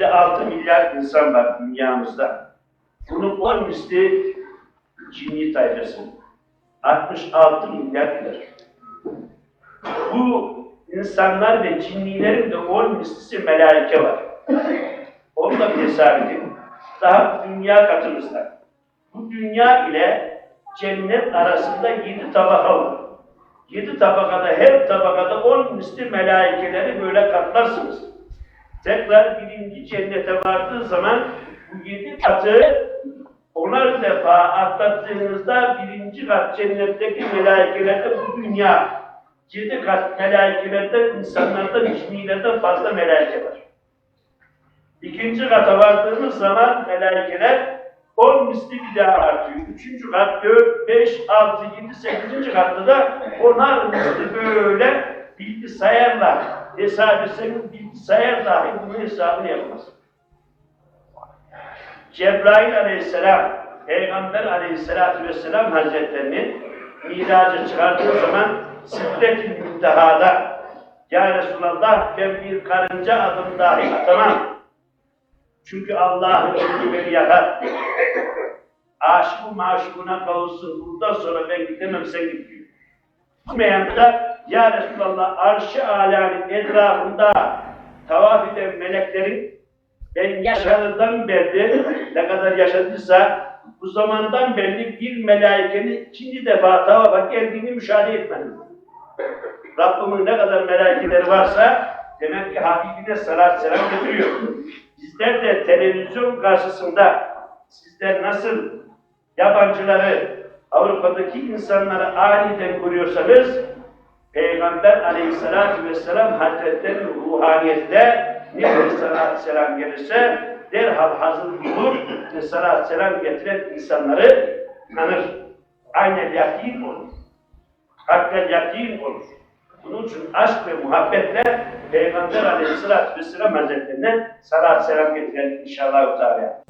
56 milyar insan var dünyamızda. Bunun 10 misli cinni tayfası. 66 milyardır. Bu insanlar ve cinnilerin de 10 mislisi melaike var. Onu da bir hesap edin. Daha dünya katımızda. Bu dünya ile cennet arasında yedi tabaka var. Yedi tabakada her tabakada on misli melaikeleri böyle katlarsınız. Tekrar birinci cennete vardığı zaman bu yedi katı onar defa atlattığınızda birinci kat cennetteki melakelerde bu dünya yedi kat melakelerde insanlardan, cinnilerden fazla melaike var. İkinci kata vardığımız zaman melaikeler 10 misli bir daha artıyor. Üçüncü kat 4, 5, 6, 7, 8. katta da onar misli böyle bilgisayarla hesap etseniz bilgisayar dahi bunun hesabını yapmaz. Cebrail aleyhisselam, Peygamber aleyhisselatü vesselam hazretlerini miraca çıkardığı zaman Sidret-i Münteha'da Ya Resulallah ben bir karınca adım dahi atamam. Çünkü Allah'ın emri beni yakar. Aşık maşukuna kavuşsun. Bundan sonra ben gidemem sen git diyor. Gitmeyen de Ya Resulallah arş-ı alanın etrafında tavaf eden meleklerin ben yaşadığımdan beri ne kadar yaşadıysa bu zamandan beri bir melaikenin ikinci defa tavafa geldiğini müşahede etmedim. Rabbimin ne kadar melaikeleri varsa demek ki Habibine salat selam getiriyor. Bizler de televizyon karşısında sizler nasıl yabancıları, Avrupa'daki insanları aniden görüyorsanız Peygamber aleyhissalatü vesselam hazretlerinin ruhaniyette ne salat selam gelirse derhal hazır bulur ve salat selam getiren insanları tanır. Aynen yakin olur. Hakikaten yakin olur. Bunun için aşk ve muhabbetle Peygamber aleyhissalatü vesselam hazretlerine salat selam getirelim inşallah. Teala.